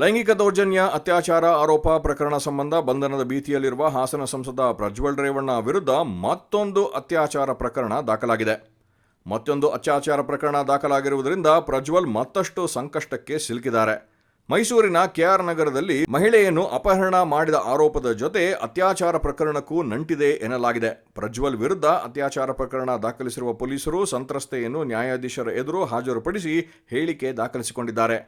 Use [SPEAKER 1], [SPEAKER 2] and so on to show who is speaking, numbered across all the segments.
[SPEAKER 1] ಲೈಂಗಿಕ ದೌರ್ಜನ್ಯ, ಅತ್ಯಾಚಾರ ಆರೋಪ ಪ್ರಕರಣ ಸಂಬಂಧ ಬಂಧನದ ಭೀತಿಯಲ್ಲಿರುವ ಹಾಸನ ಸಂಸದ ಪ್ರಜ್ವಲ್ ರೇವಣ್ಣ ವಿರುದ್ಧ ಮತ್ತೊಂದು ಅತ್ಯಾಚಾರ ಪ್ರಕರಣ ದಾಖಲಾಗಿದೆ. ಮತ್ತೊಂದು ಅತ್ಯಾಚಾರ ಪ್ರಕರಣ ದಾಖಲಾಗಿರುವುದರಿಂದ ಪ್ರಜ್ವಲ್ ಮತ್ತಷ್ಟು ಸಂಕಷ್ಟಕ್ಕೆ ಸಿಲುಕಿದ್ದಾರೆ. ಮೈಸೂರಿನ ಕೆಆರ್ ನಗರದಲ್ಲಿ ಮಹಿಳೆಯನ್ನು ಅಪಹರಣ ಮಾಡಿದ ಆರೋಪದ ಜೊತೆ ಅತ್ಯಾಚಾರ ಪ್ರಕರಣಕ್ಕೂ ನಂಟಿದೆ ಎನ್ನಲಾಗಿದೆ. ಪ್ರಜ್ವಲ್ ವಿರುದ್ಧ ಅತ್ಯಾಚಾರ ಪ್ರಕರಣ ದಾಖಲಿಸಿರುವ ಪೊಲೀಸರು ಸಂತ್ರಸ್ತೆಯನ್ನು ನ್ಯಾಯಾಧೀಶರ ಎದುರು ಹಾಜರುಪಡಿಸಿ ಹೇಳಿಕೆ ದಾಖಲಿಸಿಕೊಂಡಿದ್ದಾರೆ.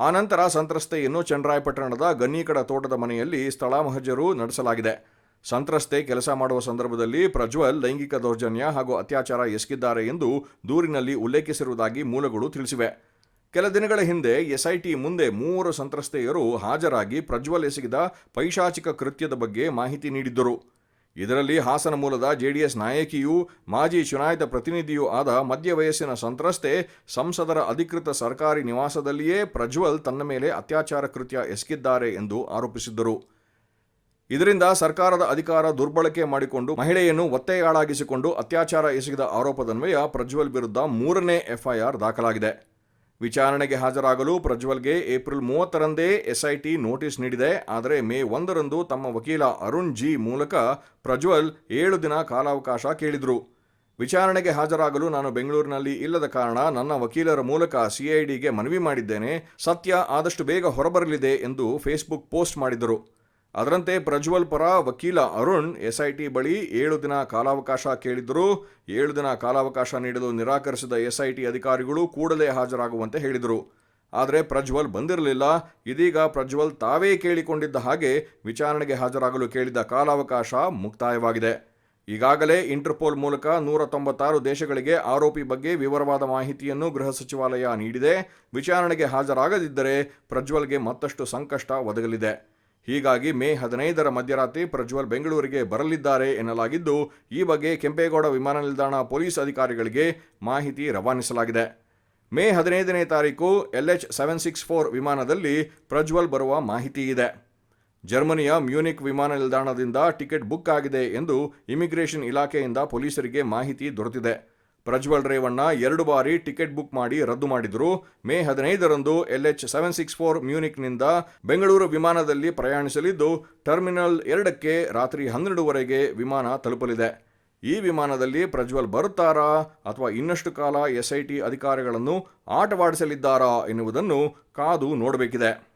[SPEAKER 1] ಆನಂತರ ಸಂತ್ರಸ್ತೆಯನ್ನು ಚಂದ್ರಾಯಪಟ್ಟಣದ ಗನ್ನಿಕಡ ತೋಟದ ಮನೆಯಲ್ಲಿ ಸ್ಥಳ ಮಹಜರು ನಡೆಸಲಾಗಿದೆ. ಸಂತ್ರಸ್ತೆ ಕೆಲಸ ಮಾಡುವ ಸಂದರ್ಭದಲ್ಲಿ ಪ್ರಜ್ವಲ್ ಲೈಂಗಿಕ ದೌರ್ಜನ್ಯ ಹಾಗೂ ಅತ್ಯಾಚಾರ ಎಸಗಿದ್ದಾರೆ ಎಂದು ದೂರಿನಲ್ಲಿ ಉಲ್ಲೇಖಿಸಿರುವುದಾಗಿ ಮೂಲಗಳು ತಿಳಿಸಿವೆ. ಕೆಲ ದಿನಗಳ ಹಿಂದೆ ಎಸ್ಐಟಿ ಮುಂದೆ ಮೂವರು ಸಂತ್ರಸ್ತೆಯರು ಹಾಜರಾಗಿ ಪ್ರಜ್ವಲ್ ಎಸಗಿದ ಪೈಶಾಚಿಕ ಕೃತ್ಯದ ಬಗ್ಗೆ ಮಾಹಿತಿ ನೀಡಿದ್ದರು. ಇದರಲ್ಲಿ ಹಾಸನ ಮೂಲದ ಜೆಡಿಎಸ್ ನಾಯಕಿಯೂ, ಮಾಜಿ ಚುನಾಯಿತ ಪ್ರತಿನಿಧಿಯೂ ಆದ ಮಧ್ಯ ವಯಸ್ಸಿನ ಸಂತ್ರಸ್ತೆ, ಸಂಸದರ ಅಧಿಕೃತ ಸರ್ಕಾರಿ ನಿವಾಸದಲ್ಲಿಯೇ ಪ್ರಜ್ವಲ್ ತನ್ನ ಮೇಲೆ ಅತ್ಯಾಚಾರ ಕೃತ್ಯ ಎಸಗಿದ್ದಾರೆ ಎಂದು ಆರೋಪಿಸಿದ್ದರು. ಇದರಿಂದ ಸರ್ಕಾರದ ಅಧಿಕಾರ ದುರ್ಬಳಕೆ ಮಾಡಿಕೊಂಡು ಮಹಿಳೆಯನ್ನು ಒತ್ತೆಯಾಳಾಗಿಸಿಕೊಂಡು ಅತ್ಯಾಚಾರ ಎಸಗಿದ ಆರೋಪದನ್ವಯ ಪ್ರಜ್ವಲ್ ವಿರುದ್ಧ ಮೂರನೇ ಎಫ್ಐಆರ್ ದಾಖಲಾಗಿದೆ. ವಿಚಾರಣೆಗೆ ಹಾಜರಾಗಲು ಪ್ರಜ್ವಲ್ಗೆ ಏಪ್ರಿಲ್ ಮೂವತ್ತರಂದೇ ಎಸ್ಐಟಿ ನೋಟಿಸ್ ನೀಡಿದೆ. ಆದರೆ ಮೇ ಒಂದರಂದು ತಮ್ಮ ವಕೀಲ ಅರುಣ್ ಜಿ ಮೂಲಕ ಪ್ರಜ್ವಲ್ ಏಳು ದಿನ ಕಾಲಾವಕಾಶ ಕೇಳಿದರು. ವಿಚಾರಣೆಗೆ ಹಾಜರಾಗಲು ನಾನು ಬೆಂಗಳೂರಿನಲ್ಲಿ ಇಲ್ಲದ ಕಾರಣ ನನ್ನ ವಕೀಲರ ಮೂಲಕ ಸಿಐಡಿಗೆ ಮನವಿ ಮಾಡಿದ್ದೇನೆ. ಸತ್ಯ ಆದಷ್ಟು ಬೇಗ ಹೊರಬರಲಿದೆ ಎಂದು ಫೇಸ್ಬುಕ್ ಪೋಸ್ಟ್ ಮಾಡಿದ್ದರು ಅದರಂತೆ ಪ್ರಜ್ವಲ್ ಪರ ವಕೀಲ ಅರುಣ್ ಎಸ್ಐಟಿ ಬಳಿ ಏಳು ದಿನ ಕಾಲಾವಕಾಶ ಕೇಳಿದ್ದರು. ಏಳು ದಿನ ಕಾಲಾವಕಾಶ ನೀಡಲು ನಿರಾಕರಿಸಿದ ಎಸ್ಐಟಿ ಅಧಿಕಾರಿಗಳು ಕೂಡಲೇ ಹಾಜರಾಗುವಂತೆ ಹೇಳಿದರು. ಆದರೆ ಪ್ರಜ್ವಲ್ ಬಂದಿರಲಿಲ್ಲ. ಇದೀಗ ಪ್ರಜ್ವಲ್ ತಾವೇ ಕೇಳಿಕೊಂಡಿದ್ದ ಹಾಗೆ ವಿಚಾರಣೆಗೆ ಹಾಜರಾಗಲು ಕೇಳಿದ ಕಾಲಾವಕಾಶ ಮುಕ್ತಾಯವಾಗಿದೆ. ಈಗಾಗಲೇ ಇಂಟರ್ಪೋಲ್ ಮೂಲಕ ನೂರ ತೊಂಬತ್ತಾರು ದೇಶಗಳಿಗೆ ಆರೋಪಿ ಬಗ್ಗೆ ವಿವರವಾದ ಮಾಹಿತಿಯನ್ನು ಗೃಹ ಸಚಿವಾಲಯ ನೀಡಿದೆ. ವಿಚಾರಣೆಗೆ ಹಾಜರಾಗದಿದ್ದರೆ ಪ್ರಜ್ವಲ್ಗೆ ಮತ್ತಷ್ಟು ಸಂಕಷ್ಟ ಒದಗಲಿದೆ. ಹೀಗಾಗಿ ಮೇ ಹದಿನೈದರ ಮಧ್ಯರಾತ್ರಿ ಪ್ರಜ್ವಲ್ ಬೆಂಗಳೂರಿಗೆ ಬರಲಿದ್ದಾರೆ ಎನ್ನಲಾಗಿದ್ದು, ಈ ಬಗ್ಗೆ ಕೆಂಪೇಗೌಡ ವಿಮಾನ ನಿಲ್ದಾಣ ಪೊಲೀಸ್ ಅಧಿಕಾರಿಗಳಿಗೆ ಮಾಹಿತಿ ರವಾನಿಸಲಾಗಿದೆ. ಮೇ ಹದಿನೈದನೇ ತಾರೀಕು ಎಲ್ಎಚ್ ಸೆವೆನ್ ಸಿಕ್ಸ್ ಫೋರ್ ವಿಮಾನದಲ್ಲಿ ಪ್ರಜ್ವಲ್ ಬರುವ ಮಾಹಿತಿ ಇದೆ. ಜರ್ಮನಿಯ ಮ್ಯೂನಿಕ್ ವಿಮಾನ ನಿಲ್ದಾಣದಿಂದ ಟಿಕೆಟ್ ಬುಕ್ ಆಗಿದೆ ಎಂದು ಇಮಿಗ್ರೇಷನ್ ಇಲಾಖೆಯಿಂದ ಪೊಲೀಸರಿಗೆ ಮಾಹಿತಿ ದೊರೆತಿದೆ. ಪ್ರಜ್ವಲ್ ರೇವಣ್ಣ ಎರಡು ಬಾರಿ ಟಿಕೆಟ್ ಬುಕ್ ಮಾಡಿ ರದ್ದು ಮಾಡಿದ್ರು. ಮೇ ಹದಿನೈದರಂದು ಎಲ್ಎಚ್ ಸೆವೆನ್ ಸಿಕ್ಸ್ ಫೋರ್ ಮ್ಯೂನಿಕ್ನಿಂದ ಬೆಂಗಳೂರು ವಿಮಾನದಲ್ಲಿ ಪ್ರಯಾಣಿಸಲಿದ್ದು, ಟರ್ಮಿನಲ್ ಎರಡಕ್ಕೆ ರಾತ್ರಿ ಹನ್ನೆರಡುವರೆಗೆ ವಿಮಾನ ತಲುಪಲಿದೆ. ಈ ವಿಮಾನದಲ್ಲಿ ಪ್ರಜ್ವಲ್ ಬರುತ್ತಾರಾ ಅಥವಾ ಇನ್ನಷ್ಟು ಕಾಲ ಎಸ್ಐಟಿ ಅಧಿಕಾರಿಗಳನ್ನು ಆಟವಾಡಿಸಲಿದ್ದಾರಾ ಎನ್ನುವುದನ್ನು ಕಾದು ನೋಡಬೇಕಿದೆ.